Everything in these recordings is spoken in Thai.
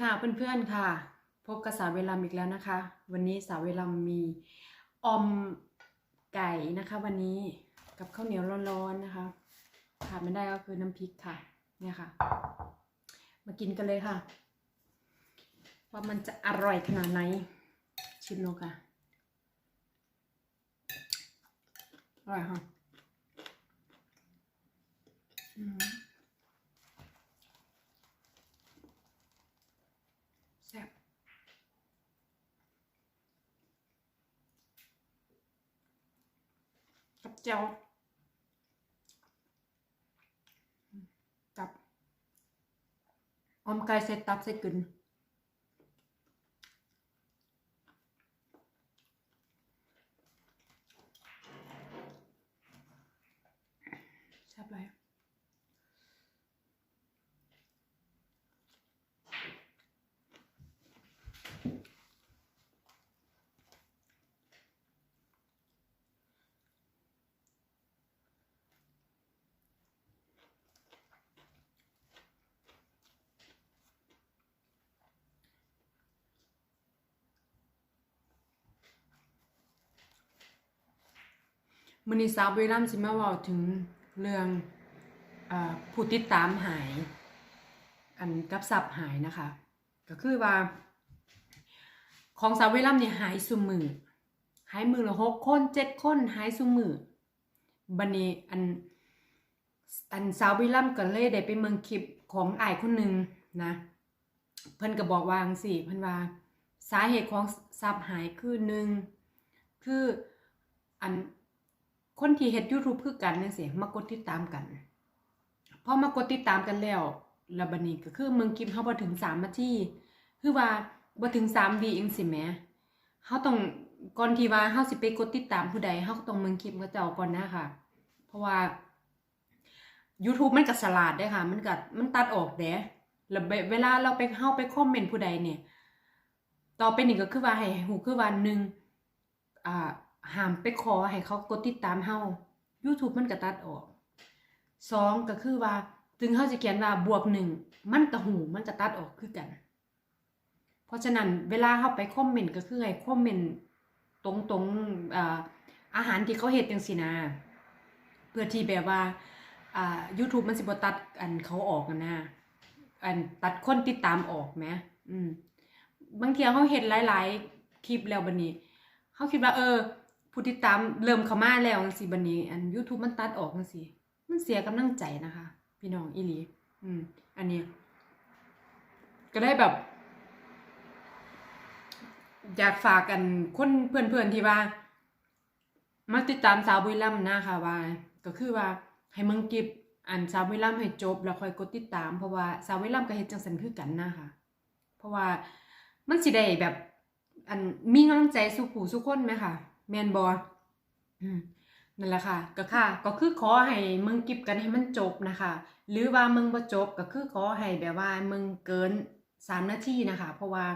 ค่ะเพื่อนๆค่ะ พบกับสาวเวลามอีกแล้วนะคะ วันนี้สาวเวลามีออมไก่นะคะ วันนี้กับข้าวเหนียวร้อนๆนะคะขาดไม่ได้ก็คือน้ำพริกค่ะ เนี่ยค่ะ มากินกันเลยค่ะ ว่ามันจะอร่อยขนาดไหน ชิมดูค่ะอร่อยค่ะอืม แซ่บ แจ่วกับอมไก่เสร็จตับเสร็จกึน มือนีสาวบุรีรัมย์สิมาว้าถึงเรื่องอผู้ติดตามหาย อันกับสับหายนะคะ ก็คือว่า ของสาวบุรีรัมย์เนี่ยหายสุมือหายมือละหกคนเจ็ดคนหายสุมือบันนี้อันอันสาวบุรีรัมย์ก็เลยได้ไปเมืองคลิปของไอ้คนหนึ่งนะเพิ่นก็บอกว่าจังซี่เพิ่นว่าสาเหตุของสับหายคือหนึ่งคืออัน คนที่เฮ็ด YouTube คือกันจังซี่มากดติดตามกันพอมากดติดตามกันแล้วแล้วบัดนี้ก็คือเมืองคลิปเฮาบ่ถึง3นาทีคือว่าบ่ถึง3วิจังซี่แหมเฮาต้องก่อนที่ว่าเฮาสิไปกดติดตามผู้ใดเฮาต้องเมืองคลิปเขาเจ้าก่อนนะค่ะ เพราะว่า YouTube มันก็ฉลาดเด้ค่ะ มันก็มันตัดออกเด้แล้วเวลาเราไปเฮาไปคอมเมนต์ผู้ใดเนี่ย ต่อไปนี่ก็คือว่าให้ฮู้คือว่าหนึ่งอ่า ห้ามไปขอให้เขากดติดตามเฮา YouTube มันก็ตัดออกสองก็คือว่าถึงเฮาสิเขียนว่าบวกหนึ่งมันก็หูมันก็ตัดออกคือกัน เพราะฉะนั้นเวลาเฮาไปคอมเมนต์ก็คือให้คอมเมนต์ตรงตรงๆอาอาหารที่เขาเฮ็ดจังซี่นะเพื่อที่แบบว่าา YouTube มันสิบตัดอันเขาออกกันนะอันตัดคนติดตามออกแหมอืมบางทีเขาเห็นหลาย ๆ คลิปแล้วบันนี้เขาคิดว่าเออ ผู้ติดตามเริ่มเข้ามาแล้วจังซี่บันนี้ อัน YouTube มันตัดออกจังซี่มันเสียกำลังใจนะคะ พี่น้องอีหลีอืม อันนี้ ก็ได้แบบ อยากฝากกันคนเพื่อนๆที่ว่า มาติดตามสาวบุรีรัมนะคะว่า ก็คือว่าให้มึงก็บอันสาวบุรีรัมให้จบ แล้วค่อยกดติดตามเพราะว่าสาวบุรีรัมย์ก็เฮ็ดจังซั่นคือกันนะคะ เพราะว่ามันสิได้แบบ อันมีกำลังใจสู่ผู้สู่คนไหมค่ะ แมนบออืมนั่นแหละค่ะก็ค่ะ ก็คือขอให้มึงกิบกันให้มันจบนะคะ หรือว่ามึงบ่จบก็คือขอให้แบบว่ามึงเกินสามนาทีนะคะ เพราะว่า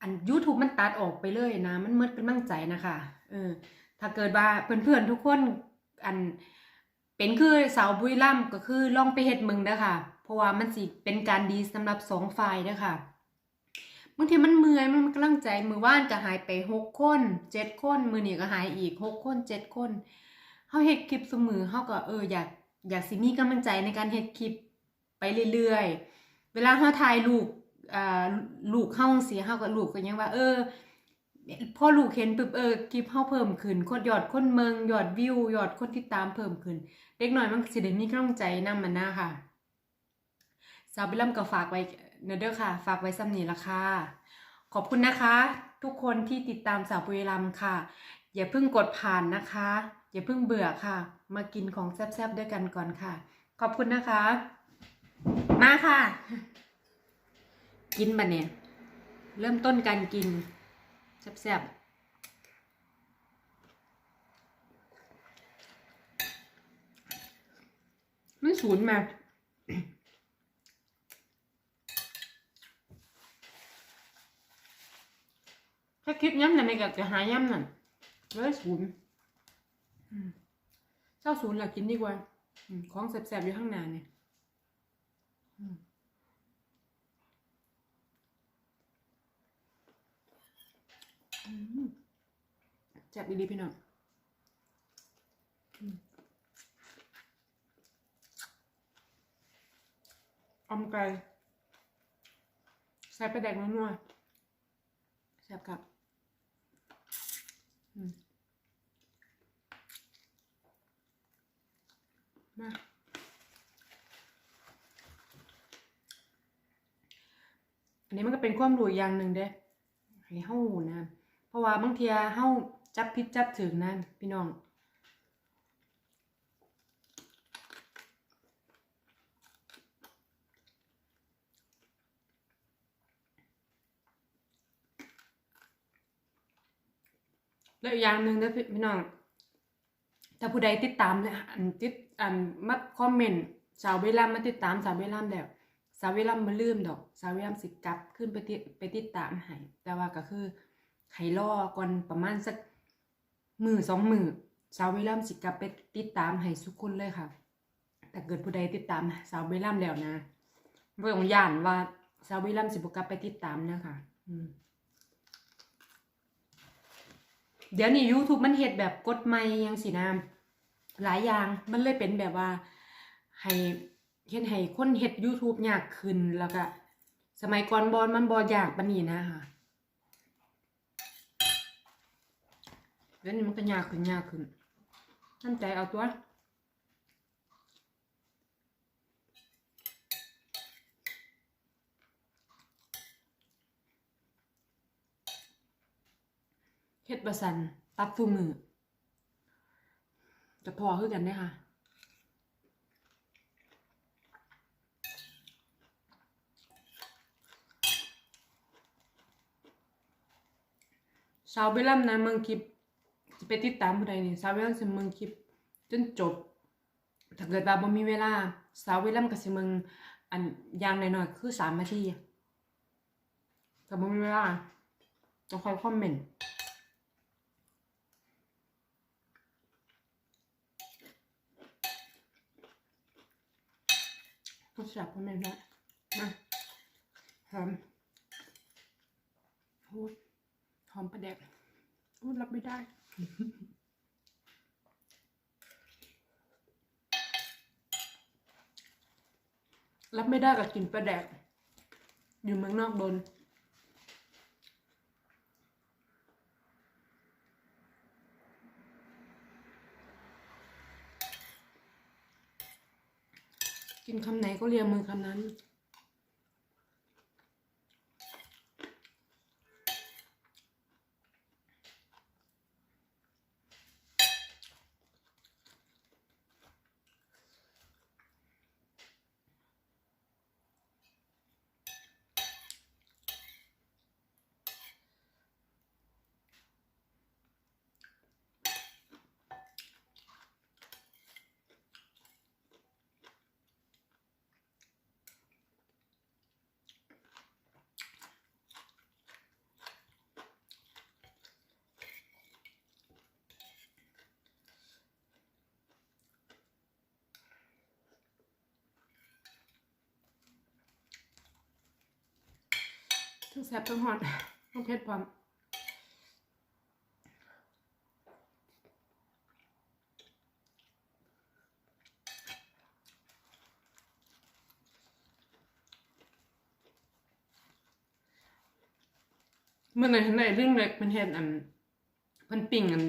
อัน YouTube มันตัดออกไปเลยนะ มันมืดเป็นมั่งใจนะคะเออถ้าเกิดว่าเพื่อนๆทุกคนอันเป็นคือสาวบุรีรัมย์ก็คือลองไปเฮ็ดมึงเด้อค่ะ เพราะว่ามันสิเป็นการดีสำหรับสองฝ่ายเด้อค่ะ บางทีมันเมื่อยมันกำลังใจมือว่านก็หายไปหกคนเจ็ดคน มือนี่ก็หายอีกหกคนเจ็ดคนเฮาเฮ็ดคลิปเสมือเฮาก็เอออยากอยากสิมีกำลังใจในการเฮ็ดคลิปไปเรื่อยๆ เวลาเฮาถ่ายลูกอ่าลูกเฮาจั่งซี้เฮาก็ลูกก็ยังว่า เออพอลูกเห็นปุ๊บเออคลิปเฮาเพิ่มขึ้นคนยอดคนเมืองยอดวิวยอดคนติดตามเพิ่มขึ้น เด็กน้อยมันสิได้มีกำลังใจนำมันนะค่ะสาวบิลลัมก็ฝากไว้ เนเด้อค่ะ ฝากไว้ซ้ำนี้ละค่ะ ขอบคุณนะคะ ทุกคนที่ติดตามสาวบุรีรัมค่ะ อย่าเพิ่งกดผ่านนะคะ อย่าเพิ่งเบื่อค่ะ มากินของแซ่บๆด้วยกันก่อนค่ะ ขอบคุณนะคะ มาค่ะ กินบะเนี่ย เริ่มต้นการกินแซ่บๆมันศูนย์มา คลิปย้ำนั่นไม่ก็จะหาย้ำนั่นเลยศูนย์เจ้าศูนย์หลักกินดีกว่าของแสบๆอยู่ข้างหน้าเนี่ยจัดดีๆพี่น้องอมไก่ใส่ปลาแดกนัวๆแซ่บครับ มา อันนี้มันก็เป็นความรู้อย่างหนึ่งเด้ให้เฮานะ เพราะว่าบางเทียเฮาจับพิษจับถึงนะพี่น้อง แล้วอย่างหนึ่งเด้อพี่น้อง ถ้าผู้ใดติดตามเนี่ยอันติดอันมาคอมเมนต์สาวเวลามาติดตามสาวเวลามแล้วสาวเวลามาลืมดอก สาวเวลามสิกลับขึ้นไปติดไปติดตามให้แต่ว่าก็คือให้รอก่อนประมาณสักมือสองมือสาวเวลามสิกลับไปติดตามให้ทุกคนเลยค่ะถ้าเกิดผู้ใดติดตามสาวเวลามแล้วนะบ่ต้องย่านว่าสาวเวลามสิบกลับไปติดตามนะคะอืม เดี๋ยวนี้ YouTube มันเฮ็ดแบบกดไม่ยังสีน้ำหลายอย่างมันเลยเป็นแบบว่าให้เฮ็ดให้คนเฮ็ด YouTube ยากขึ้นแล้วก็สมัยก่อนบอลมันบอลยากปานนี้นะคะเดี๋ยวนี้มันก็ยากขึ้นยากขึ้นท่านใจเอาตัว เฮ็ดบ่ซันตัดฟูมือจะพอคือกันเด้ค่ะสาวเบลัมนะเมืองคลิปจะไปติดตามผู้ใดนี่สาวเบลัมสิเมืองคลิปจนจบถ้าเกิดว่าบ่มีเวลาสาวเบลัมก็สิเมืองอันอย่างน้อยๆคือ3นาทีถ้าบ่มีเวลาต้องคอยคอมเมนต์ ก็จับพ่อแม่ได้มาหอมโอ้ยหอมประแดกโอ้รับไม่ได้รับไม่ได้กับกลินประแดก อยู่เมืองนอกโดน กินคำไหนก็เลียมือคำนั้น ทั้งแซ่บทั้งหอนทั้งเผ็ดพร้อมเมื่อไหร่เห็นไหนเรื่องเล็กมันเห็นอันเพันปิ่งอัน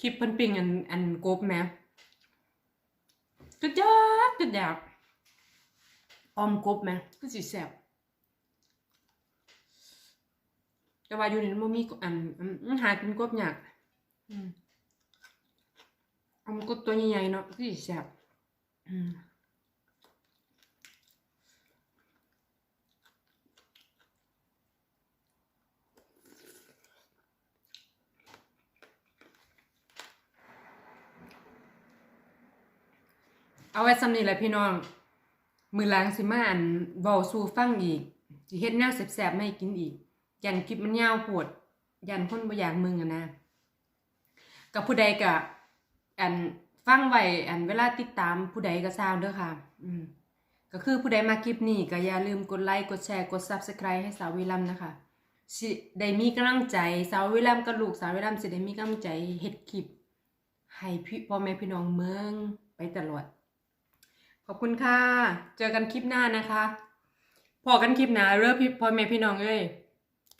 คลิปเพันปิ่งอันอันกบแหม่กึดยากกึดยากออมกบแหม่ก็สิแซ่บ แต่ว่าอยู่นี่มันบ่มีอันอันอันหากินกบยากอืมเอามันกบตัวใหญ่ๆเนาะคือสิแซ่บอืมเอาไว้สำนี้แหละพี่น้อง มือหล้างสิมาอันเว้าสู่ฟังอีกสิเฮ็ดแนวแซ่บๆมาให้กินอีก ยันคลิปมันยาวโพดยันคนบ่อยากมึงอะนะกับผู้ใดก็อันฟังไว้อันเวลาติดตามผู้ใดก็ทราบเด้อค่ะ อืมก็คือผู้ใดมาคลิปนี้ก็อย่าลืมกดไลค์กดแชร์กด Subscribe ให้สาววิลัมนะคะสิได้มีกำลังใจสาวเวลามกับลูกสาวเวลามสิได้มีกำลังใจเฮ็ดคลิปให้พี่พ่อแม่พี่น้องเมืองไปตลอด ขอบคุณค่ะ เจอกันคลิปหน้านะคะพอกันคลิปหน้าเริ่มพี่พ่อแม่พี่น้องเอ้ย